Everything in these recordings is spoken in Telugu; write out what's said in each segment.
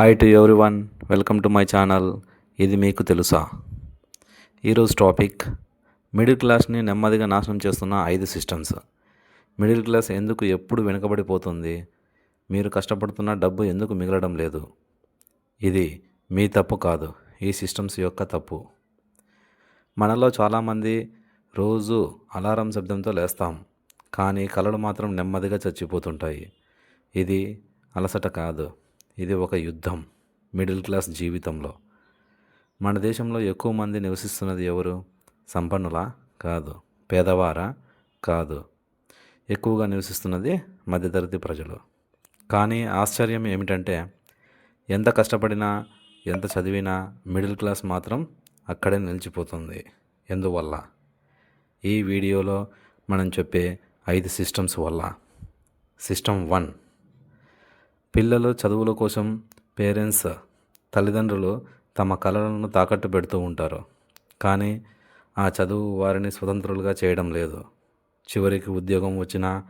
Hi to everyone welcome to my channel ఇది మీకు తెలుసా? ఈరోజు టాపిక్ మిడిల్ క్లాస్ని నెమ్మదిగా నాశనం చేస్తున్న ఐదు సిస్టమ్స్ మిడిల్ క్లాస్ ఎందుకు ఎప్పుడు వెనుకబడిపోతుంది? మీరు కష్టపడుతున్న డబ్బు ఎందుకు మిగలడం లేదు? ఇది మీ తప్పు కాదు. ఈ సిస్టమ్స్ యొక్క తప్పు. మనలో చాలామంది రోజు అలారం శబ్దంతో లేస్తాం. కానీ కళలు మాత్రం నెమ్మదిగా చచ్చిపోతుంటాయి. ఇది అలసట కాదు. ఇది ఒక యుద్ధం మిడిల్ క్లాస్ జీవితంలో. మన దేశంలో ఎక్కువ మంది నివసిస్తున్నది ఎవరు? సంపన్నులా? కాదు. పేదవారా? కాదు. ఎక్కువగా నివసిస్తున్నది మధ్యతరగతి ప్రజలు. కానీ ఆశ్చర్యం ఏమిటంటే ఎంత కష్టపడినా ఎంత చదివినా మిడిల్ క్లాస్ మాత్రం అక్కడే నిలిచిపోతుంది. ఎందువల్ల? ఈ వీడియోలో మనం చెప్పే ఐదు సిస్టమ్స్ వల్ల. సిస్టమ్ వన్ పిల్లలు చదువుల కోసం పేరెంట్స్ తల్లిదండ్రులు తమ కళలను తాకట్టు పెడుతూ ఉంటారు. కానీ ఆ చదువు వారిని స్వతంత్రులుగా చేయడం లేదు. చివరికి ఉద్యోగం వచ్చినా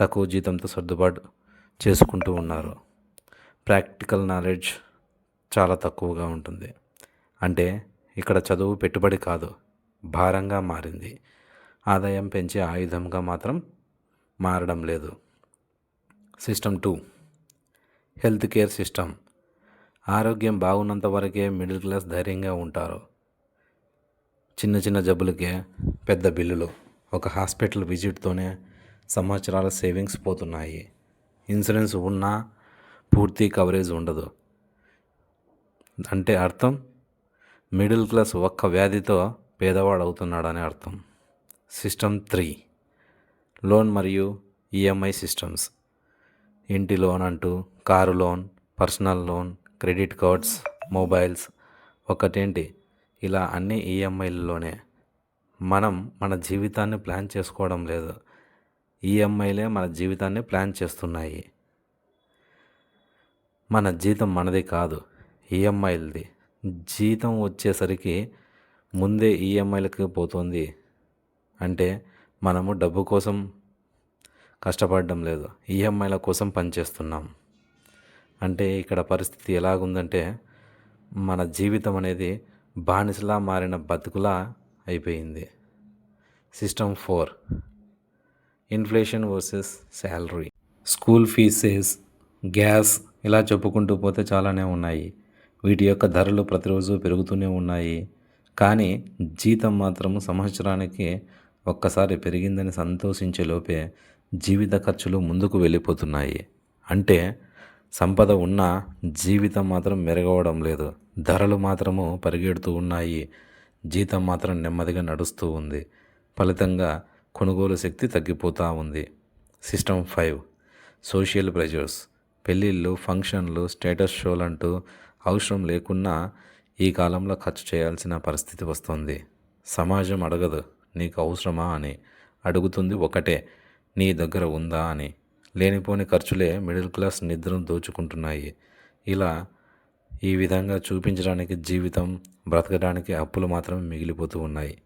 తక్కువ జీతంతో సర్దుబాటు చేసుకుంటూ ఉన్నారు. ప్రాక్టికల్ నాలెడ్జ్ చాలా తక్కువగా ఉంటుంది. అంటే ఇక్కడ చదువు పెట్టుబడి కాదు భారంగా మారింది. ఆదాయం పెంచే ఆయుధంగా మాత్రం మారడం లేదు. System two health care system. ఆరోగ్యం బాగున్నంత వరకే మిడిల్ క్లాస్ ధైర్యంగా ఉంటారు. చిన్న చిన్న జబ్బులకే పెద్ద బిల్లులు. ఒక హాస్పిటల్ విజిట్తోనే సంవత్సరాల సేవింగ్స్ పోతున్నాయి. ఇన్సూరెన్స్ ఉన్నా పూర్తి కవరేజ్ ఉండదు. అంటే అర్థం? మిడిల్ క్లాస్ ఒక్క వ్యాధితో పేదవాడు అవుతున్నాడని అర్థం. System three. లోన్ మరియు ఈఎంఐ సిస్టమ్స్. ఇంటి లోన్ అంటూ car loan personal loan credit cards mobiles ఒకటేంటి? ఇలా అన్ని ఈఎంఐలలోనే. మనం మన జీవితాన్ని ప్లాన్ చేసుకోవడం లేదు. ఈఎంఐలే మన జీవితాన్ని ప్లాన్ చేస్తున్నాయి. మన జీతం మనది కాదు ఈఎంఐలది. జీతం వచ్చేసరికి ముందే ఈఎంఐలకి పోతుంది. అంటే మనము డబ్బు కోసం కష్టపడడం లేదు ఈఎంఐల కోసం పనిచేస్తున్నాం. అంటే ఇక్కడ పరిస్థితి ఎలాగుందంటే మన జీవితం అనేది బానిసలా మారిన బతుకులా అయిపోయింది. System four inflation versus salary school fees gas ఇలా చెప్పుకుంటూ పోతే చాలానే ఉన్నాయి. వీటి యొక్క ధరలు ప్రతిరోజు పెరుగుతూనే ఉన్నాయి. కానీ జీతం మాత్రం సంవత్సరానికి ఒక్కసారి పెరిగిందని సంతోషించే లోపే జీవిత ఖర్చులు ముందుకు వెళ్ళిపోతున్నాయి. అంటే సంపద ఉన్న జీవితం మాత్రం మెరుగవడం లేదు. ధరలు మాత్రము పరిగెడుతూ ఉన్నాయి. జీతం మాత్రం నెమ్మదిగా నడుస్తూ ఉంది. ఫలితంగా కొనుగోలు శక్తి తగ్గిపోతూ ఉంది. System five. Social pressures. పెళ్ళిళ్ళు ఫంక్షన్లు స్టేటస్ షోలు అంటూ అవసరం లేకున్నా ఈ కాలంలో ఖర్చు చేయాల్సిన పరిస్థితి వస్తుంది. సమాజం అడగదు నీకు అవసరమా అని. అడుగుతుంది ఒకటే నీ దగ్గర ఉందా అని. లేనిపోని ఖర్చులే మిడిల్ క్లాస్ నిద్రను దోచుకుంటున్నాయి. ఇలా ఈ విధంగా చూపించడానికి జీవితం బ్రతకడానికి అప్పులు మాత్రమే మిగిలిపోతూ ఉన్నాయి.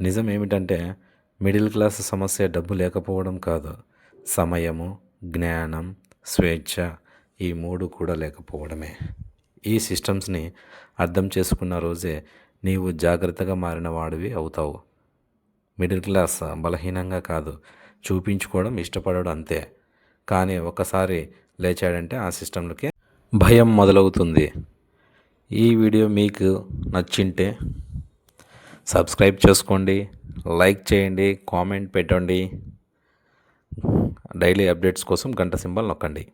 నిజం ఏమిటంటే మిడిల్ క్లాస్ సమస్య డబ్బు లేకపోవడం కాదు. సమయము జ్ఞానం స్వేచ్ఛ ఈ మూడు కూడా లేకపోవడమే. ఈ సిస్టమ్స్ని అర్థం చేసుకున్న రోజే నీవు జాగ్రత్తగా మారిన వాడివి అవుతావు. మిడిల్ క్లాస్ బలహీనంగా కాదు. చూపించుకోవడం ఇష్టపడడం అంతే. కానీ ఒకసారి లేచాడంటే ఆ సిస్టంలోకి భయం మొదలవుతుంది. ఈ వీడియో మీకు నచ్చింటే సబ్స్క్రైబ్ చేసుకోండి లైక్ చేయండి కామెంట్ పెట్టండి. డైలీ అప్డేట్స్ కోసం గంట సింబల్ నొక్కండి.